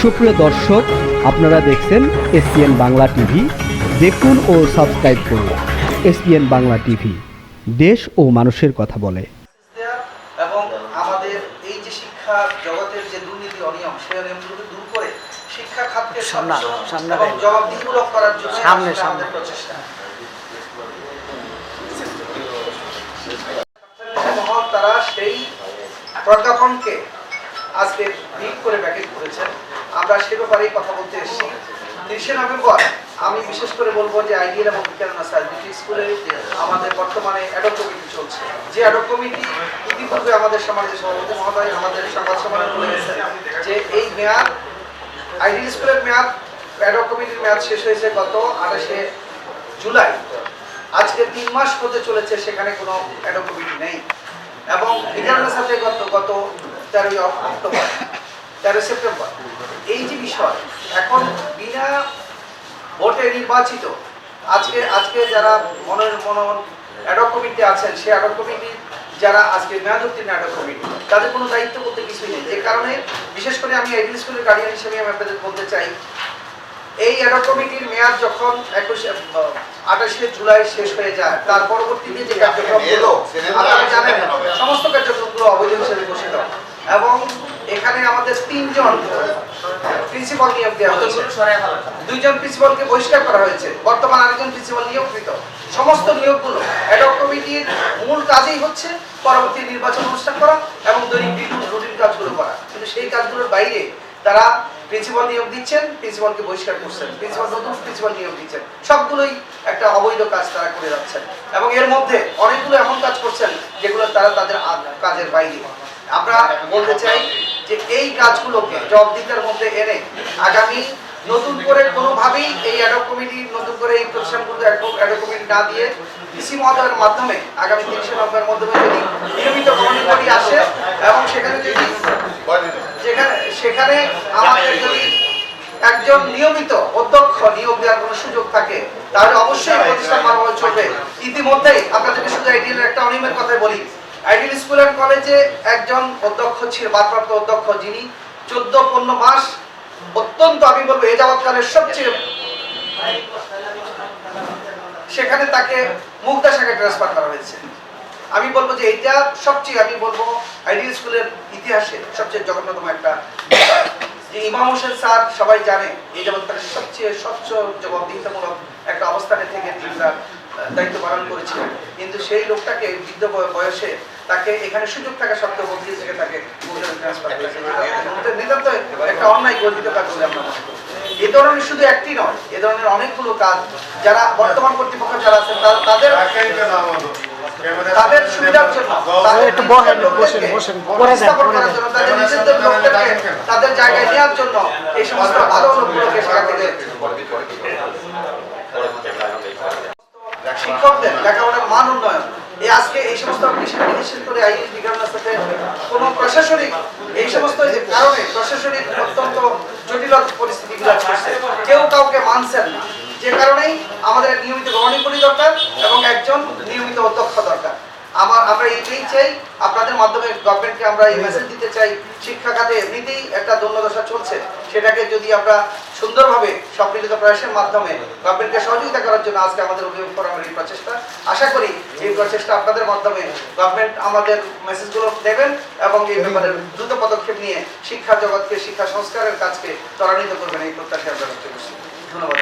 সুপ্রিয় দর্শক আপনারা দেখছেন এসপিএন বাংলা টিভি। দেখুন ও সাবস্ক্রাইব করুন এসপিএন বাংলা টিভি। দেশ ও মানুষের কথা বলে। এবং আমাদের এই যে শিক্ষা জগতের যে দুর্নীতি অনিয়ম সেই অনিয়মগুলোকে দূর করে শিক্ষা খাতকে সামনে, এবং জবাবদিহিমূলক করার জন্য সামনে, সামনে। প্রচেষ্টা। তারা সেই প্রজ্ঞাপনকে আজকে লিড করে ব্যাকেট করেছেন। আমরা সে ব্যাপারেই কথা বলতে এসেছি। তিরিশে নভেম্বর আমি বিশেষ করে বলব যে আইডিয়াল এবং বিজ্ঞানা সার্ভিস স্কুলে আমাদের বর্তমানে অ্যাডপ কমিটি চলছে। যে অ্যাডপ কমিটি ইতিপূর্বে আমাদের সমাজের সভাপতি মহোদয়, আমাদের সংবাদ সম্মেলনে বলে গেছেন যে এই মেয়াদ আইডিয়াল স্কুলের মেয়াদ অ্যাডপ কমিটির মেয়াদ শেষ হয়েছে গত আঠাশে জুলাই। আজকে তিন মাস হতে চলেছে, সেখানে কোনো অ্যাডপ কমিটি নেই। এবং বিজ্ঞানের সাথে গত গত তেরোই অক্টোবর তেরোই সেপ্টেম্বর। এই যে বিষয় এখন বিনা ভোটে নির্বাচিত আজকে আজকে যারা অ্যাডক কমিটি আছেন সে অ্যাডক কমিটি যারা আজকে অ্যাডক কমিটি তাদের কোনো দায়িত্ব বলতে কিছুই নেই। যে কারণে বিশেষ করে আমি স্কুলের গার্ডিয়ান হিসেবে আমি আপনাদের বলতে চাই এই অ্যাডক কমিটির মেয়াদ যখন একুশে আঠাশে জুলাই শেষ হয়ে যায় তার পরবর্তীতে যে কার্যক্রমগুলো আপনারা জানেন সমস্ত কার্যক্রমগুলো অবৈধ হিসেবে ঘোষিত। এবং এখানে আমাদের তিনজন প্রিন্সিপাল নিয়োগ দেওয়া হয়েছে। দুইজন প্রিন্সিপালকে বহিষ্কার করা হয়েছে। বর্তমান আরেকজন প্রিন্সিপাল নিয়োগকৃত। সমস্ত নিয়োগগুলো অ্যাডক কমিটির মূল কাজই হচ্ছে পরবর্তী নির্বাচন অনুষ্ঠান করা এবং দৈনিক রুটিন কাজগুলো করা। কিন্তু সেই কাজগুলোর বাইরে তারা প্রিন্সিপাল নিয়োগ দিচ্ছেন প্রিন্সিপালকে বহিষ্কার করছেন প্রিন্সিপাল নতুন প্রিন্সিপাল নিয়োগ দিচ্ছেন। সবগুলোই একটা অবৈধ কাজ তারা করে যাচ্ছেন। এবং এর মধ্যে অনেকগুলো এমন কাজ করছেন যেগুলো তারা তাদের কাজের বাইরে। আমরা বলতে চাই যে এই কাজগুলোকে জব জবাবদিহিতার মধ্যে এনে আগামী নতুন করে কোনোভাবেই এই অ্যাডক কমিটি নতুন করে এই প্রতিষ্ঠানগুলো অ্যাডক কমিটি না দিয়ে কৃষি মহোদয়ের মাধ্যমে আগামী তিরিশে নভেম্বর মাধ্যমে যদি নিয়মিত করি আসে এবং সেখানে যদি যেখানে সেখানে আমাদের যদি একজন নিয়মিত অধ্যক্ষ নিয়োগ দেওয়ার কোনো সুযোগ থাকে, তাহলে অবশ্যই প্রতিষ্ঠান ভালোভাবে চলবে। ইতিমধ্যেই আপনাদেরকে শুধু আইডিয়াল একটা অনিয়মের কথাই বলি। আইডিয়াল স্কুল অ্যান্ড কলেজে একজন অধ্যক্ষ ছিল, ভারপ্রাপ্ত অধ্যক্ষ, যিনি চোদ্দ, পনেরো মাস অত্যন্ত, আমি বলব, এ যাবৎকালের সবচেয়ে সেখানে তাকে মুগদা শাখায় ট্রান্সফার করা হয়েছে আমি বলব যে এইটা সবচেয়ে, আমি বলব, আইডিয়াল স্কুলের ইতিহাসে সবচেয়ে জঘন্যতম একটা। যে ইমাম হোসেন স্যার সবাই জানে এই যাবৎকালের সবচেয়ে স্বচ্ছ, জবাবদিহিতামূলক একটা অবস্থানে থেকে তিনি তার দায়িত্ব পালন করেছিলেন। কিন্তু সেই লোকটাকে বৃদ্ধ বয়সে তাকে এখানে সুযোগ থাকা সত্ত্বেও বদলিয়ে থেকে তাকে ট্রান্সফার করেছে। নিতান্ত একটা অন্যায় গর্বিত কাজ বলে আমরা মনে করি। এ ধরনের শুধু একটি নয় এ ধরনের অনেকগুলো কাজ যারা বর্তমান কর্তৃপক্ষ যারা আছেন তারা- তাদের তাদের সুবিধার জন্য নিজেদের লোকদেরকে তাদের জায়গায় নেওয়ার জন্য এই সমস্ত ভালো লোকগুলোকে সেখান থেকে শিক্ষকদের বলে মান উন্নয়ন। এই আজকে এই সমস্ত বিষয় বিশেষ করে আইন বিজ্ঞানের সাথে কোনো প্রশাসনিক এই সমস্ত কারণে প্রশাসনিক অত্যন্ত জটিল পরিস্থিতি বিরাজ করছে কেউ কাউকে মানছেন না। যে কারণেই আমাদের নিয়মিত গভর্নিং দরকার এবং একজন নিয়মিত অধ্যক্ষ দরকার। আমার আমরা এইটাই চাই আপনাদের মাধ্যমে গভর্নমেন্টকে আমরা এই মেসেজ দিতে চাই শিক্ষা খাতে এমনিতেই একটা দণ্ডদশা চলছে সেটাকে যদি আমরা সুন্দরভাবে সম্মিলিত প্রয়াসের মাধ্যমে গভর্নমেন্টকে সহযোগিতা করার জন্য আজকে আমাদের অভিযোগ ফোরামের এই প্রচেষ্টা আশা করি এই প্রচেষ্টা আপনাদের মাধ্যমে গভর্নমেন্ট আমাদের মেসেজগুলো দেবেন এবং এই ব্যাপারে দ্রুত পদক্ষেপ নিয়ে শিক্ষা জগৎকে শিক্ষা সংস্কারের কাজকে ত্বরান্বিত করবেন এই প্রত্যাশা আমরা করছি ধন্যবাদ।